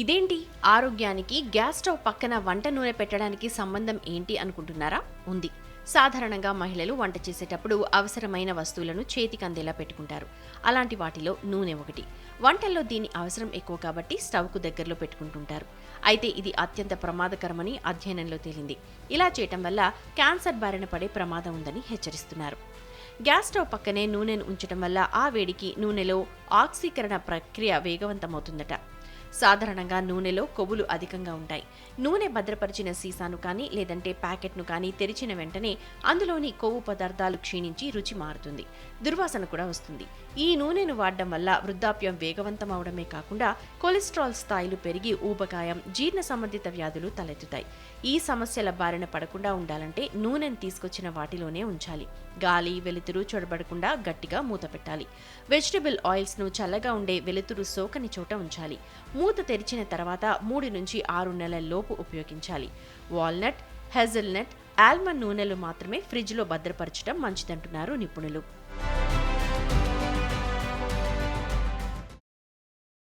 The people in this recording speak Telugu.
ఇదేంటి? ఆరోగ్యానికి గ్యాస్ స్టవ్ పక్కన వంట నూనె పెట్టడానికి సంబంధం ఏంటి అనుకుంటున్నారా? ఉంది. సాధారణంగా మహిళలు వంట చేసేటప్పుడు అవసరమైన వస్తువులను చేతికి అందేలా పెట్టుకుంటారు. అలాంటి వాటిలో నూనె ఒకటి. వంటల్లో దీని అవసరం ఎక్కువ కాబట్టి స్టవ్కు దగ్గరలో పెట్టుకుంటుంటారు. అయితే ఇది అత్యంత ప్రమాదకరమని అధ్యయనంలో తేలింది. ఇలా చేయటం వల్ల క్యాన్సర్ బారిన పడే ప్రమాదం ఉందని హెచ్చరిస్తున్నారు. గ్యాస్ స్టవ్ పక్కనే నూనెను ఉంచడం వల్ల ఆ వేడికి నూనెలో ఆక్సీకరణ ప్రక్రియ వేగవంతమవుతుందట. సాధారణంగా నూనెలో కొవ్వులు అధికంగా ఉంటాయి. నూనె భద్రపరిచిన సీసాను కానీ లేదంటే ప్యాకెట్ను కానీ తెరిచిన వెంటనే అందులోని కొవ్వు పదార్థాలు క్షీణించి రుచి మారుతుంది. దుర్వాసన కూడా వస్తుంది. ఈ నూనెను వాడడం వల్ల వృద్ధాప్యం వేగవంతం అవడమే కాకుండా కొలెస్ట్రాల్ స్థాయిలు పెరిగి ఊబకాయం జీర్ణ సంబంధిత వ్యాధులు తలెత్తుతాయి. ఈ సమస్యల బారిన పడకుండా ఉండాలంటే నూనెను తీసుకొచ్చిన వాటిలోనే ఉంచాలి. గాలి వెలుతురు చొడబడకుండా గట్టిగా మూత పెట్టాలి. వెజిటబుల్ ఆయిల్స్ను చల్లగా ఉండే వెలుతురు సోకని చోట ఉంచాలి. మూత తెరిచిన తర్వాత మూడు నుంచి ఆరు నెలల లోపు ఉపయోగించాలి. వాల్నట్ హెజల్నట్ ఆల్మండ్ నూనెలు మాత్రమే ఫ్రిడ్జ్లో భద్రపరచడం మంచిదంటున్నారు నిపుణులు.